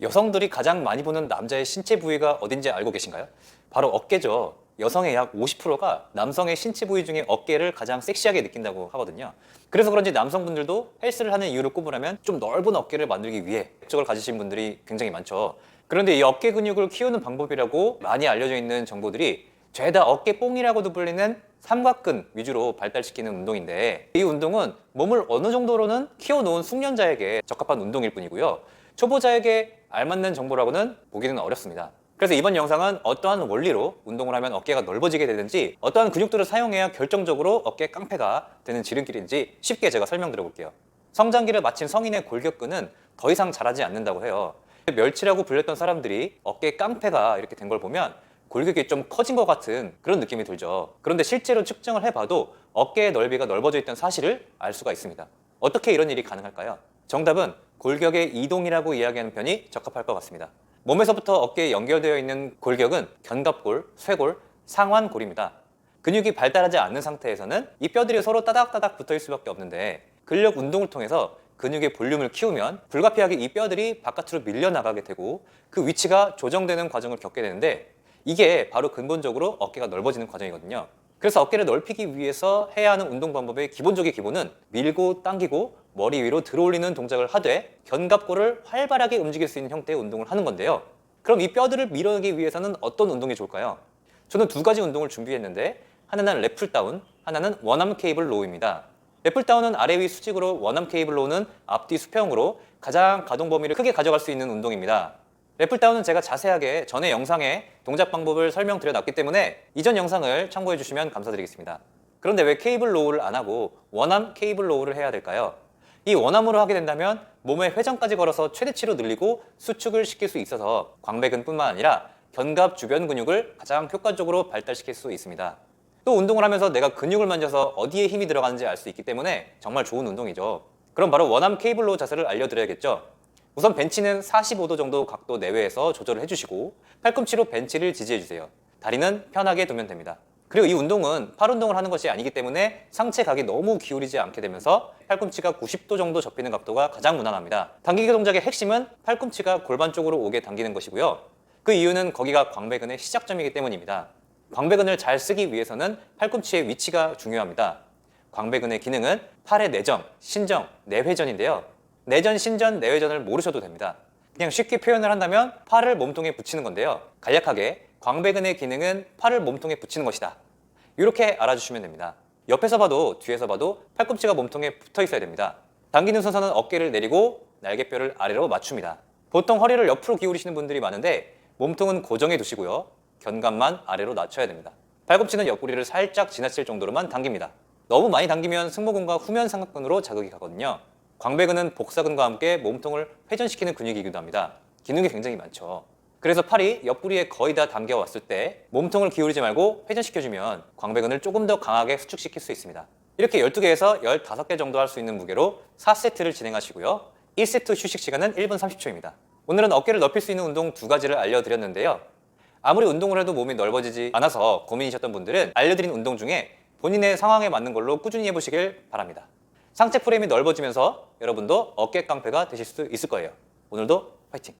여성들이 가장 많이 보는 남자의 신체 부위가 어딘지 알고 계신가요? 바로 어깨죠. 여성의 약 50%가 남성의 신체 부위 중에 어깨를 가장 섹시하게 느낀다고 하거든요. 그래서 그런지 남성분들도 헬스를 하는 이유를 꼽으라면 좀 넓은 어깨를 만들기 위해 목적을 가지신 분들이 굉장히 많죠. 그런데 이 어깨 근육을 키우는 방법이라고 많이 알려져 있는 정보들이 죄다 어깨 뽕이라고도 불리는 삼각근 위주로 발달시키는 운동인데 이 운동은 몸을 어느 정도로는 키워놓은 숙련자에게 적합한 운동일 뿐이고요. 초보자에게 알맞는 정보라고는 보기는 어렵습니다. 그래서 이번 영상은 어떠한 원리로 운동을 하면 어깨가 넓어지게 되는지 어떠한 근육들을 사용해야 결정적으로 어깨 깡패가 되는 지름길인지 쉽게 제가 설명드려 볼게요. 성장기를 마친 성인의 골격근은 더 이상 자라지 않는다고 해요. 멸치라고 불렸던 사람들이 어깨 깡패가 이렇게 된 걸 보면 골격이 좀 커진 것 같은 그런 느낌이 들죠. 그런데 실제로 측정을 해봐도 어깨의 넓이가 넓어져 있다는 사실을 알 수가 있습니다. 어떻게 이런 일이 가능할까요? 정답은 골격의 이동이라고 이야기하는 편이 적합할 것 같습니다. 몸에서부터 어깨에 연결되어 있는 골격은 견갑골, 쇄골, 상완골입니다. 근육이 발달하지 않는 상태에서는 이 뼈들이 서로 따닥따닥 붙어 있을 수밖에 없는데 근력 운동을 통해서 근육의 볼륨을 키우면 불가피하게 이 뼈들이 바깥으로 밀려나가게 되고 그 위치가 조정되는 과정을 겪게 되는데 이게 바로 근본적으로 어깨가 넓어지는 과정이거든요. 그래서 어깨를 넓히기 위해서 해야 하는 운동 방법의 기본적인 기본은 밀고 당기고 머리 위로 들어올리는 동작을 하되 견갑골을 활발하게 움직일 수 있는 형태의 운동을 하는 건데요. 그럼 이 뼈들을 밀어내기 위해서는 어떤 운동이 좋을까요? 저는 두 가지 운동을 준비했는데 하나는 랩풀 다운, 하나는 원암 케이블 로우입니다. 랩풀 다운은 아래 위 수직으로 원암 케이블 로우는 앞뒤 수평으로 가장 가동 범위를 크게 가져갈 수 있는 운동입니다. 랩풀 다운은 제가 자세하게 전에 영상에 동작 방법을 설명드려 놨기 때문에 이전 영상을 참고해 주시면 감사드리겠습니다. 그런데 왜 케이블 로우를 안 하고 원암 케이블 로우를 해야 될까요? 이 원암으로 하게 된다면 몸의 회전까지 걸어서 최대치로 늘리고 수축을 시킬 수 있어서 광배근뿐만 아니라 견갑 주변 근육을 가장 효과적으로 발달시킬 수 있습니다. 또 운동을 하면서 내가 근육을 만져서 어디에 힘이 들어가는지 알 수 있기 때문에 정말 좋은 운동이죠. 그럼 바로 원암 케이블 로우 자세를 알려드려야겠죠. 우선 벤치는 45도 정도 각도 내외에서 조절을 해주시고 팔꿈치로 벤치를 지지해주세요. 다리는 편하게 두면 됩니다. 그리고 이 운동은 팔 운동을 하는 것이 아니기 때문에 상체 각이 너무 기울이지 않게 되면서 팔꿈치가 90도 정도 접히는 각도가 가장 무난합니다. 당기기 동작의 핵심은 팔꿈치가 골반 쪽으로 오게 당기는 것이고요. 그 이유는 거기가 광배근의 시작점이기 때문입니다. 광배근을 잘 쓰기 위해서는 팔꿈치의 위치가 중요합니다. 광배근의 기능은 팔의 내정, 신정, 내회전인데요. 내전, 신전, 내회전을 모르셔도 됩니다. 그냥 쉽게 표현을 한다면 팔을 몸통에 붙이는 건데요. 간략하게 광배근의 기능은 팔을 몸통에 붙이는 것이다. 이렇게 알아주시면 됩니다. 옆에서 봐도 뒤에서 봐도 팔꿈치가 몸통에 붙어 있어야 됩니다. 당기는 순서는 어깨를 내리고 날개뼈를 아래로 맞춥니다. 보통 허리를 옆으로 기울이시는 분들이 많은데 몸통은 고정해 두시고요. 견갑만 아래로 낮춰야 됩니다. 팔꿈치는 옆구리를 살짝 지나칠 정도로만 당깁니다. 너무 많이 당기면 승모근과 후면 삼각근으로 자극이 가거든요. 광배근은 복사근과 함께 몸통을 회전시키는 근육이기도 합니다. 기능이 굉장히 많죠. 그래서 팔이 옆구리에 거의 다 당겨왔을 때 몸통을 기울이지 말고 회전시켜주면 광배근을 조금 더 강하게 수축시킬 수 있습니다. 이렇게 12개에서 15개 정도 할 수 있는 무게로 4세트를 진행하시고요. 1세트 휴식 시간은 1분 30초입니다. 오늘은 어깨를 넓힐 수 있는 운동 두 가지를 알려드렸는데요. 아무리 운동을 해도 몸이 넓어지지 않아서 고민이셨던 분들은 알려드린 운동 중에 본인의 상황에 맞는 걸로 꾸준히 해보시길 바랍니다. 상체 프레임이 넓어지면서 여러분도 어깨 깡패가 되실 수 있을 거예요. 오늘도 화이팅!